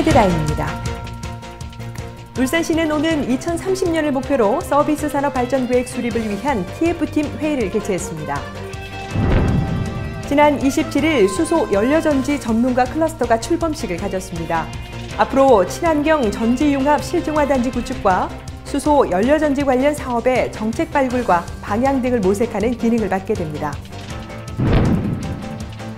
헤드라인입니다. 울산시는 오는 2030년을 목표로 서비스 산업 발전 계획 수립을 위한 TF팀 회의를 개최했습니다. 지난 27일 수소 연료전지 전문가 클러스터가 출범식을 가졌습니다. 앞으로 친환경 전지융합 실증화단지 구축과 수소 연료전지 관련 사업의 정책 발굴과 방향 등을 모색하는 기능을 맡게 됩니다.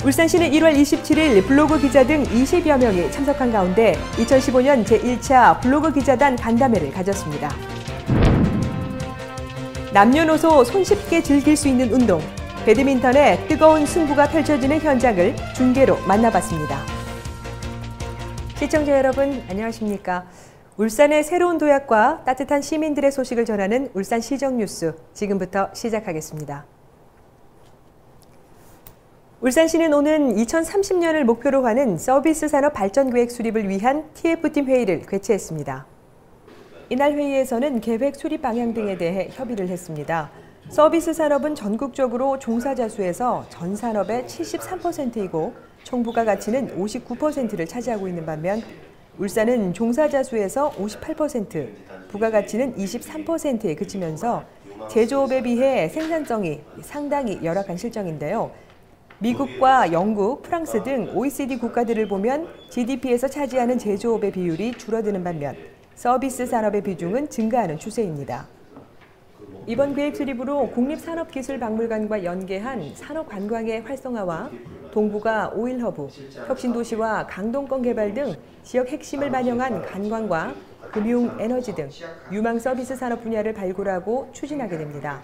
울산시는 1월 27일 블로그 기자 등 20여 명이 참석한 가운데 2015년 제1차 블로그 기자단 간담회를 가졌습니다. 남녀노소 손쉽게 즐길 수 있는 운동, 배드민턴의 뜨거운 승부가 펼쳐지는 현장을 중계로 만나봤습니다. 시청자 여러분, 안녕하십니까? 울산의 새로운 도약과 따뜻한 시민들의 소식을 전하는 울산 시정 뉴스 지금부터 시작하겠습니다. 울산시는 오는 2030년을 목표로 하는 서비스 산업 발전 계획 수립을 위한 TF팀 회의를 개최했습니다. 이날 회의에서는 계획 수립 방향 등에 대해 협의를 했습니다. 서비스 산업은 전국적으로 종사자 수에서 전 산업의 73%이고 총 부가 가치는 59%를 차지하고 있는 반면 울산은 종사자 수에서 58%, 부가가치는 23%에 그치면서 제조업에 비해 생산성이 상당히 열악한 실정인데요. 미국과 영국, 프랑스 등 OECD 국가들을 보면 GDP에서 차지하는 제조업의 비율이 줄어드는 반면 서비스 산업의 비중은 증가하는 추세입니다. 이번 계획 수립으로 국립산업기술박물관과 연계한 산업관광의 활성화와 동부가 오일허브, 혁신도시와 강동권 개발 등 지역 핵심을 반영한 관광과 금융, 에너지 등 유망 서비스 산업 분야를 발굴하고 추진하게 됩니다.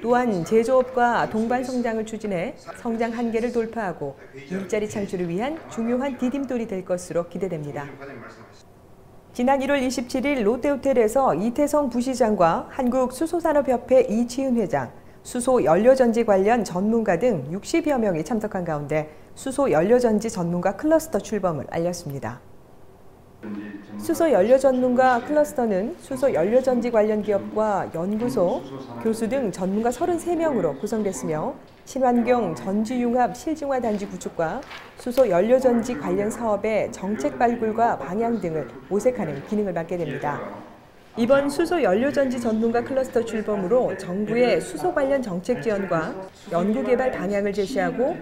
또한 제조업과 동반 성장을 추진해 성장 한계를 돌파하고 일자리 창출을 위한 중요한 디딤돌이 될 것으로 기대됩니다. 지난 1월 27일 롯데호텔에서 이태성 부시장과 한국수소산업협회 이치은 회장, 수소 연료전지 관련 전문가 등 60여 명이 참석한 가운데 수소 연료전지 전문가 클러스터 출범을 알렸습니다. 수소 연료 전문가 클러스터는 수소 연료 전지 관련 기업과 연구소, 교수 등 전문가 33명으로 구성됐으며 친환경 전지융합 실증화 단지 구축과 수소 연료 전지 관련 사업의 정책 발굴과 방향 등을 모색하는 기능을 맡게 됩니다. 이번 수소 연료전지 전문가 클러스터 출범으로 정부의 수소 관련 정책 지원과 연구 개발 방향을 제시하고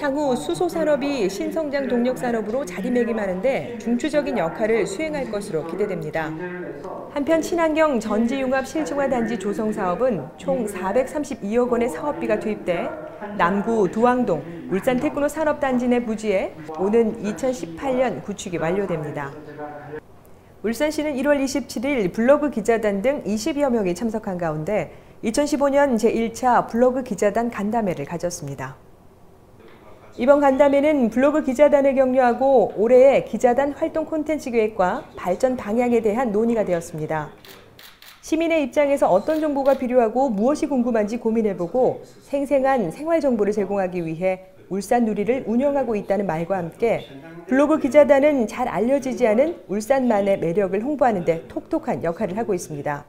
향후 수소 산업이 신성장 동력 산업으로 자리매김하는데 중추적인 역할을 수행할 것으로 기대됩니다. 한편 친환경 전지융합 실증화 단지 조성 사업은 총 432억 원의 사업비가 투입돼 남구 두왕동 울산 테크노 산업단지 내 부지에 오는 2018년 구축이 완료됩니다. 울산시는 1월 27일 블로그 기자단 등 20여 명이 참석한 가운데 2015년 제1차 블로그 기자단 간담회를 가졌습니다. 이번 간담회는 블로그 기자단을 격려하고 올해의 기자단 활동 콘텐츠 계획과 발전 방향에 대한 논의가 되었습니다. 시민의 입장에서 어떤 정보가 필요하고 무엇이 궁금한지 고민해보고 생생한 생활 정보를 제공하기 위해 울산 누리를 운영하고 있다는 말과 함께 블로그 기자단은 잘 알려지지 않은 울산만의 매력을 홍보하는 데 톡톡한 역할을 하고 있습니다.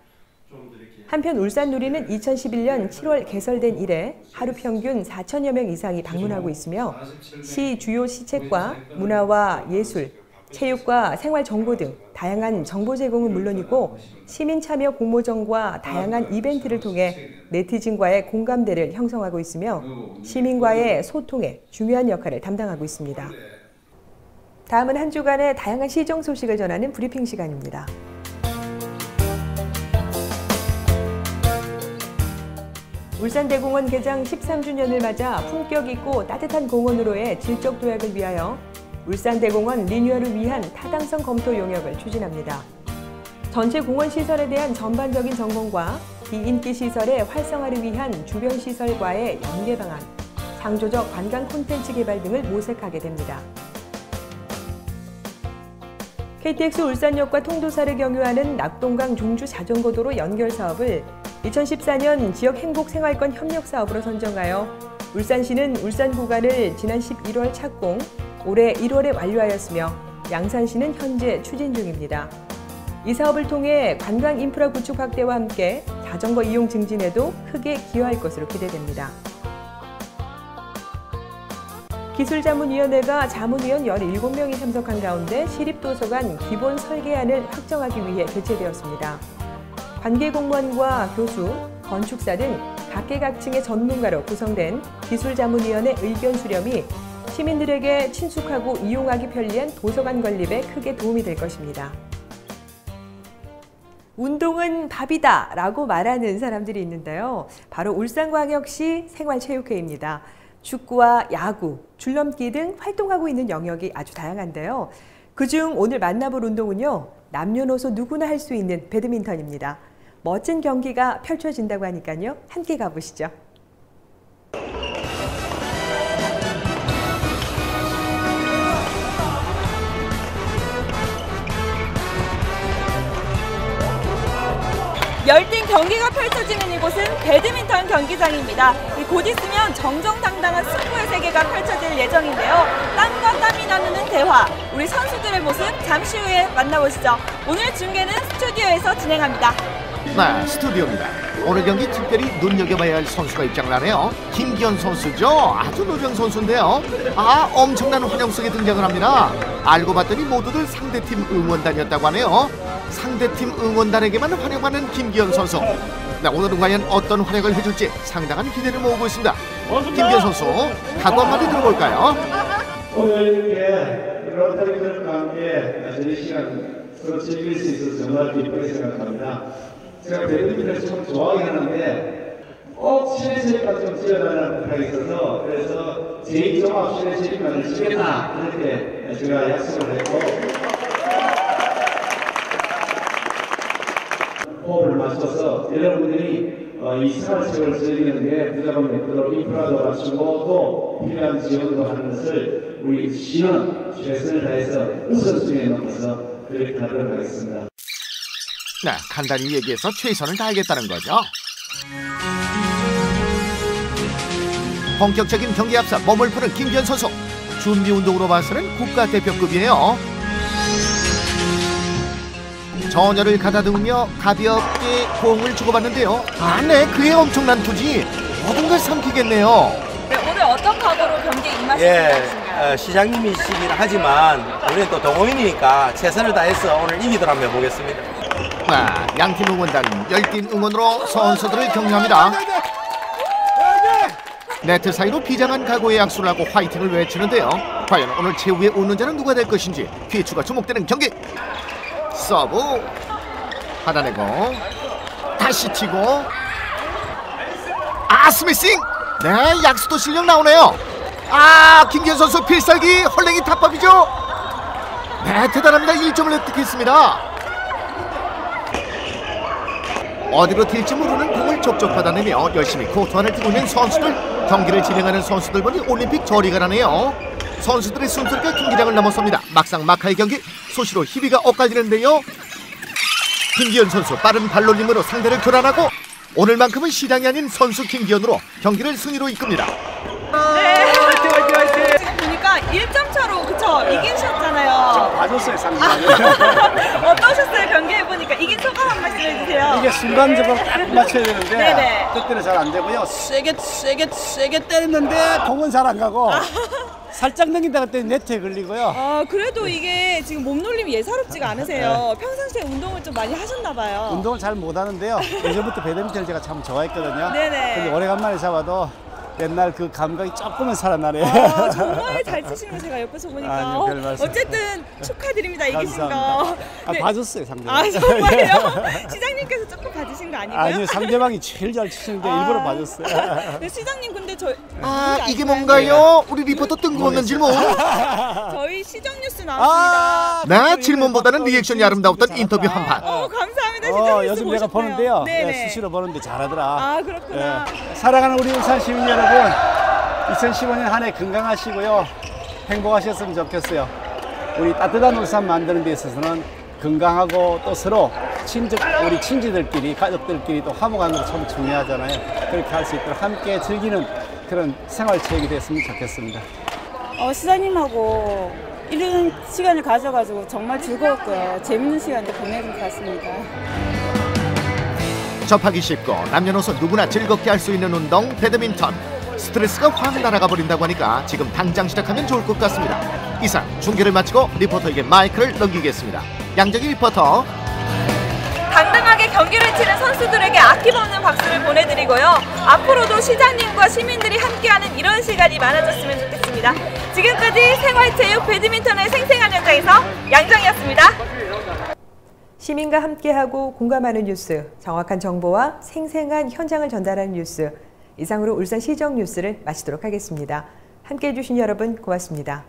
한편 울산 누리는 2011년 7월 개설된 이래 하루 평균 4천여 명 이상이 방문하고 있으며 시 주요 시책과 문화와 예술, 체육과 생활 정보 등 다양한 정보 제공은 물론이고 시민 참여 공모전과 다양한 이벤트를 통해 네티즌과의 공감대를 형성하고 있으며 시민과의 소통에 중요한 역할을 담당하고 있습니다. 다음은 한 주간의 다양한 시정 소식을 전하는 브리핑 시간입니다. 울산대공원 개장 13주년을 맞아 품격 있고 따뜻한 공원으로의 질적 도약을 위하여 울산대공원 리뉴얼을 위한 타당성 검토 용역을 추진합니다. 전체 공원 시설에 대한 전반적인 점검과 비인기 시설의 활성화를 위한 주변 시설과의 연계 방안, 창조적 관광 콘텐츠 개발 등을 모색하게 됩니다. KTX 울산역과 통도사를 경유하는 낙동강 종주 자전거도로 연결 사업을 2014년 지역 행복 생활권 협력 사업으로 선정하여 울산시는 울산 구간을 지난 11월 착공, 올해 1월에 완료하였으며 양산시는 현재 추진 중입니다. 이 사업을 통해 관광 인프라 구축 확대와 함께 자전거 이용 증진에도 크게 기여할 것으로 기대됩니다. 기술자문위원회가 자문위원 17명이 참석한 가운데 시립도서관 기본 설계안을 확정하기 위해 개최되었습니다. 관계 공무원과 교수, 건축사 등 각계각층의 전문가로 구성된 기술자문위원회 의견 수렴이 시민들에게 친숙하고 이용하기 편리한 도서관 건립에 크게 도움이 될 것입니다. 운동은 밥이다 라고 말하는 사람들이 있는데요. 바로 울산광역시 생활체육회입니다. 축구와 야구, 줄넘기 등 활동하고 있는 영역이 아주 다양한데요. 그중 오늘 만나볼 운동은요. 남녀노소 누구나 할 수 있는 배드민턴입니다. 멋진 경기가 펼쳐진다고 하니까요. 함께 가보시죠. 열띤 경기가 펼쳐지는 이곳은 배드민턴 경기장입니다. 곧 있으면 정정당당한 승부의 세계가 펼쳐질 예정인데요. 땀과 땀이 나누는 대화, 우리 선수들의 모습 잠시 후에 만나보시죠. 오늘 중계는 스튜디오에서 진행합니다. 네, 스튜디오입니다. 오늘 경기 특별히 눈여겨봐야 할 선수가 입장을 하네요. 김기현 선수죠. 아주 노령 선수인데요. 아, 엄청난 환영 속에 등장을 합니다. 알고 봤더니 모두들 상대팀 응원단이었다고 하네요. 상대팀 응원단에게만 환영하는 김기현 선수. 네, 오늘은 과연 어떤 활약을 해줄지 상당한 기대를 모으고 있습니다. 김기현 선수, 각오 한마디 들어볼까요? 오늘 이렇게 로터리들과 함께 저희 시간 서로 즐길 수 있어서 정말 기쁘게 생각합니다. 제가 배드민턴을 참 좋아하긴 하는데 꼭 실내 체육관 좀 지어달라는 부탁이 있어서 그래서 제2종합 실내 체육관을 지겠다 이렇게 제가 약속을 했고 호흡을 맞춰서 여러분들이 어, 이 생활체육을 즐기는 데 부담을 없도록 인프라도 갖추고 또 필요한 지원도 하는 것을 우리 시는 최선을 다해서 우선순위에 놓고서 그렇게 하도록 하겠습니다. 네, 간단히 얘기해서 최선을 다하겠다는 거죠. 본격적인 경기 앞서 몸을 푸는 김기현 선수. 준비 운동으로 봐서는 국가대표급이에요. 전열을 가다듬으며 가볍게 공을 주고받는데요. 아, 네, 그의 엄청난 투지. 모든 걸 삼키겠네요. 네, 오늘 어떤 각오로 경기에 임하실 예? 어, 시장님이시긴 하지만 우리는 또 동호인이니까 최선을 다해서 오늘 이기도록 한번 해보겠습니다. 아, 양팀 응원단 열띤 응원으로 선수들을 격려합니다. 네트 사이로 비장한 각오의 약수를 하고 화이팅을 외치는데요. 과연 오늘 최후의 웃는 자는 누가 될 것인지 귀추가 주목되는 경기. 서브 받아내고 다시 치고 아 스매싱 네 약수도 실력 나오네요. 아 김기현 선수 필살기 헐랭이 탑밥이죠. 네 대단합니다. 1점을 획득했습니다. 어디로 튈지 모르는 공을 받아내며 열심히 코트 안을 뛰고 있는 선수들. 경기를 진행하는 선수들 보니 올림픽 저리가 나네요. 선수들의 숨소리가 경기장을 넘어섭니다. 막상 막하의 경기 소시로 희비가 엇갈리는데요. 김기현 선수 빠른 발놀림으로 상대를 교란하고 오늘만큼은 시장이 아닌 선수 김기현으로 경기를 승리로 이끕니다. 네. 지금 보니까 1점 차로 그쵸 이기셨잖아요. 맞았어요 상당히 어떠셨어요? 경기 해보니까 이긴 소감 한 말씀 해주세요. 이게 순간적으로 딱 맞춰야 되는데 네네. 그때는 잘 안 되고요 세게 세게 세게 때렸는데 공은 잘 안 가고 살짝 넘긴다 그때 네트에 걸리고요 아 그래도 이게 지금 몸놀림이 예사롭지가 않으세요. 평상시에 운동을 좀 많이 하셨나 봐요. 운동을 잘 못하는데요 예전부터 배드민턴을 제가 참 좋아했거든요 네네. 근데 오래간만에 잡아도 옛날 그 감각이 조금은 살아나네요 아, 정말 잘 치시는 거 제가 옆에서 보니까 아니요, 별 말씀. 어쨌든 축하드립니다 이기신 거. 감사합니다 아, 네. 봐줬어요 상대방 아 정말요? 시장님께서 조금 봐주신 거 아니고요? 아니요 상대방이 제일 잘 치시는데 아. 일부러 봐줬어요 네, 시장님 근데 저 아 이게? 뭔가요? 우리 리포터 뜬금없는 질문 저희 시정 뉴스 나왔습니다. 아, 네 질문보다는 리액션이 아름다웠던 인터뷰 한판 어 감사합니다 시정 어, 요즘 내가? 보는데요. 네, 수시로 보는데 잘하더라 아 그렇구나. 예. 사랑하는 우리 울산 시민 여러분, 2015년 한 해 건강하시고요. 행복하셨으면 좋겠어요. 우리 따뜻한 울산 만드는 데 있어서는 건강하고 또 서로 친족, 우리 친지들끼리, 가족들끼리 또 화목하는 게참 중요하잖아요. 그렇게 할 수 있도록 함께 즐기는 그런 생활체육이 됐으면 좋겠습니다. 어, 시장님하고 이런 시간을 가져가지고 정말 즐거웠고요. 재밌는 시간도 보내는 것 같습니다. 접하기 쉽고 남녀노소 누구나 즐겁게 할 수 있는 운동 배드민턴 스트레스가 확 날아가 버린다고 하니까 지금 당장 시작하면 좋을 것 같습니다. 이상 중계를 마치고 리포터에게 마이크를 넘기겠습니다. 양정희 리포터. 당당하게 경기를 치는 선수들에게 아낌없는 박수를 보내드리고요. 앞으로도 시장님과 시민들이 함께하는 이런 시간이 많아졌으면 좋겠 습니다. 지금까지 생활체육 배드민턴의 생생한 현장에서 양정이었습니다. 시민과 함께하고 공감하는 뉴스, 정확한 정보와 생생한 현장을 전달하는 뉴스. 이상으로 울산시정 뉴스를 마치도록 하겠습니다. 함께해 주신 여러분 고맙습니다.